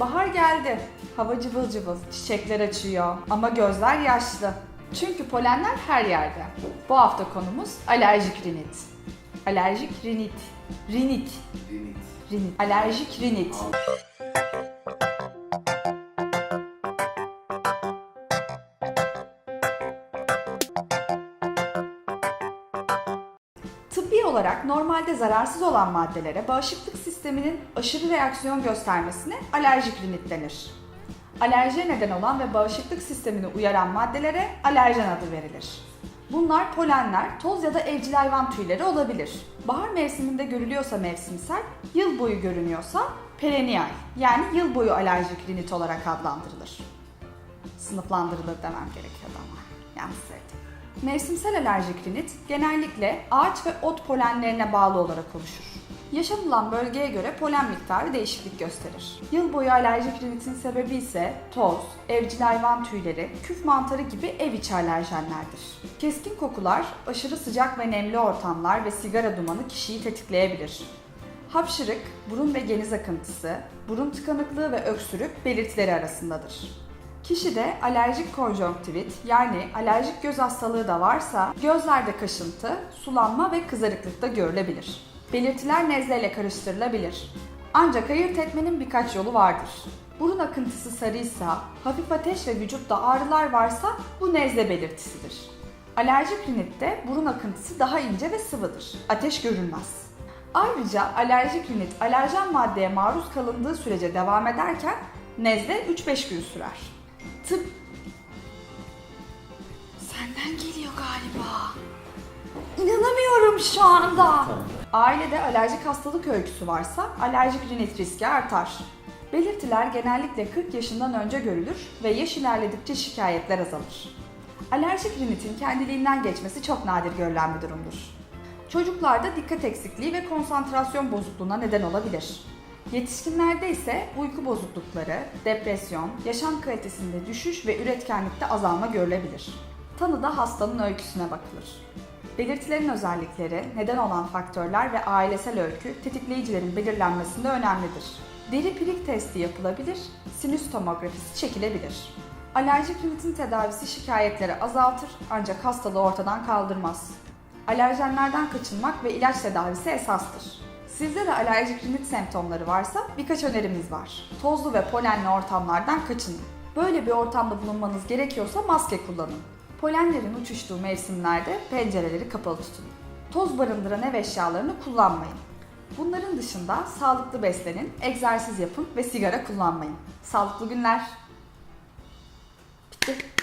Bahar geldi. Hava cıvıl cıvıl, çiçekler açıyor ama gözler yaşlı. Çünkü polenler her yerde. Bu hafta konumuz alerjik rinit. Alerjik rinit. Rinit. Rinit. Rinit. Alerjik rinit. Olarak normalde zararsız olan maddelere bağışıklık sisteminin aşırı reaksiyon göstermesine alerjik rinit denir. Alerjiye neden olan ve bağışıklık sistemini uyaran maddelere alerjen adı verilir. Bunlar polenler, toz ya da evcil hayvan tüyleri olabilir. Bahar mevsiminde görülüyorsa mevsimsel, yıl boyu görünüyorsa perennial yani yıl boyu alerjik rinit olarak adlandırılır. Sınıflandırılır demem gerekiyordu ama yanlış söyledim. Mevsimsel alerjik rinit genellikle ağaç ve ot polenlerine bağlı olarak oluşur. Yaşanılan bölgeye göre polen miktarı değişiklik gösterir. Yıl boyu alerjik rinitin sebebi ise toz, evcil hayvan tüyleri, küf mantarı gibi ev içi alerjenlerdir. Keskin kokular, aşırı sıcak ve nemli ortamlar ve sigara dumanı kişiyi tetikleyebilir. Hapşırık, burun ve geniz akıntısı, burun tıkanıklığı ve öksürük belirtileri arasındadır. Kişide alerjik konjonktivit yani alerjik göz hastalığı da varsa gözlerde kaşıntı, sulanma ve kızarıklık da görülebilir. Belirtiler nezleyle karıştırılabilir. Ancak ayırt etmenin birkaç yolu vardır. Burun akıntısı sarıysa, hafif ateş ve vücutta ağrılar varsa bu nezle belirtisidir. Alerjik rinitte burun akıntısı daha ince ve sıvıdır. Ateş görülmez. Ayrıca alerjik rinit alerjen maddeye maruz kalındığı sürece devam ederken nezle 3-5 gün sürer. Tıp... Senden geliyor galiba. İnanamıyorum şu anda. Ailede alerjik hastalık öyküsü varsa alerjik rinit riski artar. Belirtiler genellikle 40 yaşından önce görülür ve yaş ilerledikçe şikayetler azalır. Alerjik rinitin kendiliğinden geçmesi çok nadir görülen bir durumdur. Çocuklarda dikkat eksikliği ve konsantrasyon bozukluğuna neden olabilir. Yetişkinlerde ise uyku bozuklukları, depresyon, yaşam kalitesinde düşüş ve üretkenlikte azalma görülebilir. Tanıda hastanın öyküsüne bakılır. Belirtilerin özellikleri, neden olan faktörler ve ailesel öykü tetikleyicilerin belirlenmesinde önemlidir. Deri pirik testi yapılabilir, sinüs tomografisi çekilebilir. Alerjik rinitin tedavisi şikayetleri azaltır ancak hastalığı ortadan kaldırmaz. Alerjenlerden kaçınmak ve ilaç tedavisi esastır. Sizde de alerjik rinit semptomları varsa birkaç önerimiz var. Tozlu ve polenli ortamlardan kaçının. Böyle bir ortamda bulunmanız gerekiyorsa maske kullanın. Polenlerin uçuştuğu mevsimlerde pencereleri kapalı tutun. Toz barındıran ev eşyalarını kullanmayın. Bunların dışında sağlıklı beslenin, egzersiz yapın ve sigara kullanmayın. Sağlıklı günler. Bitti.